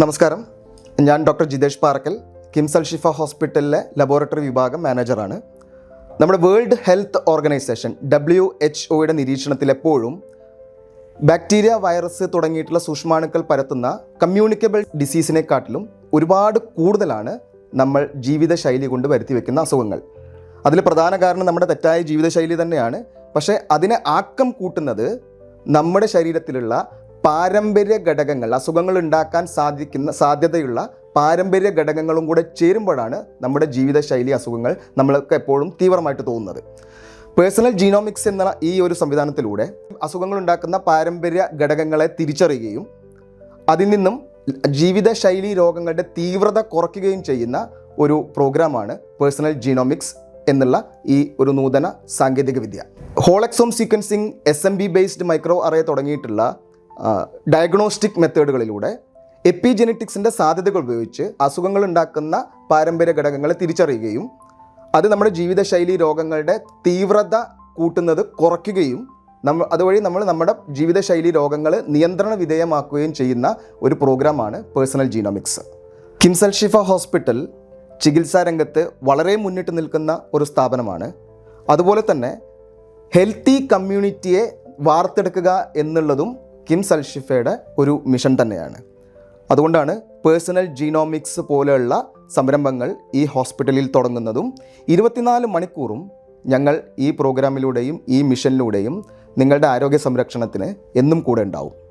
നമസ്കാരം. ഞാൻ ഡോക്ടർ ജിതേഷ് പാറക്കൽ കിംസൽ ഷിഫ ഹോസ്പിറ്റലിലെ ലബോറട്ടറി വിഭാഗം മാനേജറാണ്. നമ്മുടെ World Health Organization W H ഒയുടെ നിരീക്ഷണത്തിൽ എപ്പോഴും ബാക്ടീരിയ വൈറസ് തുടങ്ങിയിട്ടുള്ള സൂക്ഷ്മാണുക്കൾ പരത്തുന്ന കമ്മ്യൂണിക്കബിൾ ഡിസീസിനെക്കാട്ടിലും ഒരുപാട് കൂടുതലാണ് നമ്മൾ ജീവിതശൈലി കൊണ്ട് വരുത്തി വെക്കുന്ന അസുഖങ്ങൾ. അതിൽ പ്രധാന കാരണം നമ്മുടെ തെറ്റായ ജീവിതശൈലി തന്നെയാണ്. പക്ഷേ അതിനെ ആക്കം കൂട്ടുന്നത് നമ്മുടെ ശരീരത്തിലുള്ള പാരമ്പര്യ ഘടകങ്ങൾ അസുഖങ്ങൾ ഉണ്ടാക്കാൻ സാധിക്കുന്ന സാധ്യതയുള്ള പാരമ്പര്യ ഘടകങ്ങളും കൂടെ ചേരുമ്പോഴാണ് നമ്മുടെ ജീവിതശൈലി അസുഖങ്ങൾ നമ്മൾക്ക് എപ്പോഴും തീവ്രമായിട്ട് തോന്നുന്നത്. പേഴ്സണൽ ജീനോമിക്സ് എന്ന ഈ ഒരു സംവിധാനത്തിലൂടെ അസുഖങ്ങൾ ഉണ്ടാക്കുന്ന പാരമ്പര്യ ഘടകങ്ങളെ തിരിച്ചറിയുകയും അതിൽ നിന്നും ജീവിതശൈലി രോഗങ്ങളുടെ തീവ്രത കുറയ്ക്കുകയും ചെയ്യുന്ന ഒരു പ്രോഗ്രാമാണ് പേഴ്സണൽ ജീനോമിക്സ് എന്നുള്ള ഈ ഒരു നൂതന സാങ്കേതികവിദ്യ. Whole exome sequencing S M B based microarray തുടങ്ങിയിട്ടുള്ള ഡയഗ്നോസ്റ്റിക് മെത്തേഡുകളിലൂടെ എപ്പിജെനറ്റിക്സിന്റെ സാധ്യതകൾ ഉപയോഗിച്ച് അസുഖങ്ങൾ ഉണ്ടാക്കുന്ന പാരമ്പര്യ ഘടകങ്ങളെ തിരിച്ചറിയുകയും അത് നമ്മുടെ ജീവിതശൈലി രോഗങ്ങളുടെ തീവ്രത കൂട്ടുന്നത് കുറയ്ക്കുകയും നമ്മൾ അതുവഴി നമ്മൾ നമ്മുടെ ജീവിതശൈലി രോഗങ്ങൾ നിയന്ത്രണ വിധേയമാക്കുകയും ചെയ്യുന്ന ഒരു പ്രോഗ്രാമാണ് personal genomics. KIMS Al Shifa hospital ചികിത്സാ രംഗത്ത് വളരെ മുന്നിട്ട് നിൽക്കുന്ന ഒരു സ്ഥാപനമാണ്. അതുപോലെ തന്നെ ഹെൽത്തി കമ്മ്യൂണിറ്റിയെ വാർത്തെടുക്കുക എന്നുള്ളതും കിംസ് സൽഷിഫയുടെ ഒരു മിഷൻ തന്നെയാണ്. അതുകൊണ്ടാണ് പേഴ്സണൽ ജീനോമിക്സ് പോലെയുള്ള സംരംഭങ്ങൾ ഈ ഹോസ്പിറ്റലിൽ തുടങ്ങുന്നതും ഇരുപത്തിനാല് മണിക്കൂറും ഞങ്ങൾ ഈ പ്രോഗ്രാമിലൂടെയും ഈ മിഷനിലൂടെയും നിങ്ങളുടെ ആരോഗ്യ സംരക്ഷണത്തിന് എന്നും കൂടെ ഉണ്ടാവും.